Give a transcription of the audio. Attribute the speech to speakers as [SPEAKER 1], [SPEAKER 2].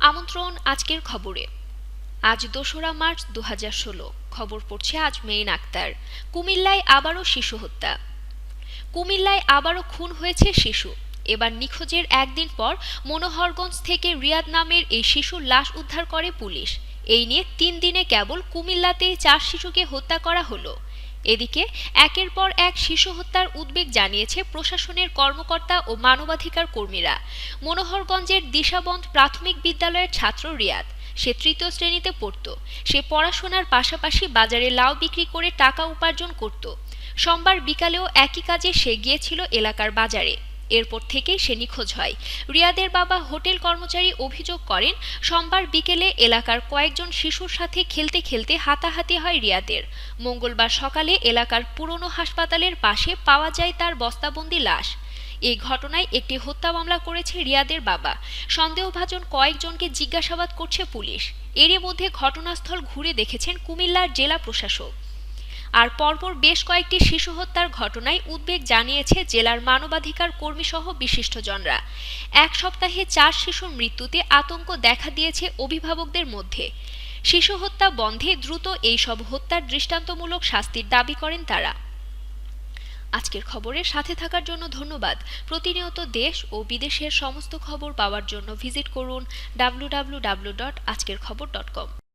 [SPEAKER 1] আমন্ত্রণ আজকের খবরে। আজ দোসরা মার্চ দু হাজার ষোলো। খবর পড়ছে আজ মেইন আক্তার। কুমিল্লায় আবারও শিশু হত্যা। কুমিল্লায় আবারও খুন হয়েছে শিশু। এবার নিখোঁজের একদিন পর মনোহরগঞ্জ থেকে রিয়াদ নামের এই শিশুর লাশ উদ্ধার করে পুলিশ। এই নিয়ে তিন দিনে কেবল কুমিল্লাতেই চার শিশুকে হত্যা করা হলো। এদিকে একের পর এক শিশু হত্যার উদ্বেগ জানিয়েছে প্রশাসনের কর্মকর্তা ও মানবাধিকার কর্মীরা। মনোহরগঞ্জের দিশাবন্ধ প্রাথমিক বিদ্যালয়ের ছাত্র রিয়াদ। সে তৃতীয় শ্রেণীতে পড়ত। সে পড়াশোনার পাশাপাশি বাজারে লাউ বিক্রি করে টাকা উপার্জন করত। সোমবার বিকালেও একই কাজে সে গিয়েছিল এলাকার বাজারে। এরপর থেকেই সে নিখোঁজ হয়। রিয়াদের বাবা হোটেল কর্মচারী অভিযোগ করেন, সোমবার বিকেলে এলাকার কয়েকজন শিশুর সাথে খেলতে খেলতে হাতাহাতি হয় রিয়াদের। মঙ্গলবার সকালে এলাকার পুরনো হাসপাতালের পাশে পাওয়া যায় তার বস্তাবন্দি লাশ। এই ঘটনায় একটি হত্যা মামলা করেছে রিয়াদের বাবা। সন্দেহভাজন কয়েকজনকে জিজ্ঞাসাবাদ করছে পুলিশ। এরই মধ্যে ঘটনাস্থল ঘুরে দেখেছেন কুমিল্লার জেলা প্রশাসক। আর পরপর বেশ কয়েকটি শিশু হত্যার ঘটনায় উদ্বেগ জানিয়েছে জেলার মানবাধিকার কর্মীসহ বিশিষ্টজনরা। এক সপ্তাহে চার শিশুর মৃত্যুতে আতঙ্ক দেখা দিয়েছে অভিভাবকদের মধ্যে। শিশু হত্যা বন্ধে দ্রুত এই সব হত্যার দৃষ্টান্তমূলক শাস্তির দাবি করেন তারা। আজকের খবরের সাথে থাকার জন্য ধন্যবাদ। প্রতিনিয়ত দেশ ও বিদেশের সমস্ত খবর পাওয়ার জন্য ভিজিট করুন ডট আজকের খবর ডট কম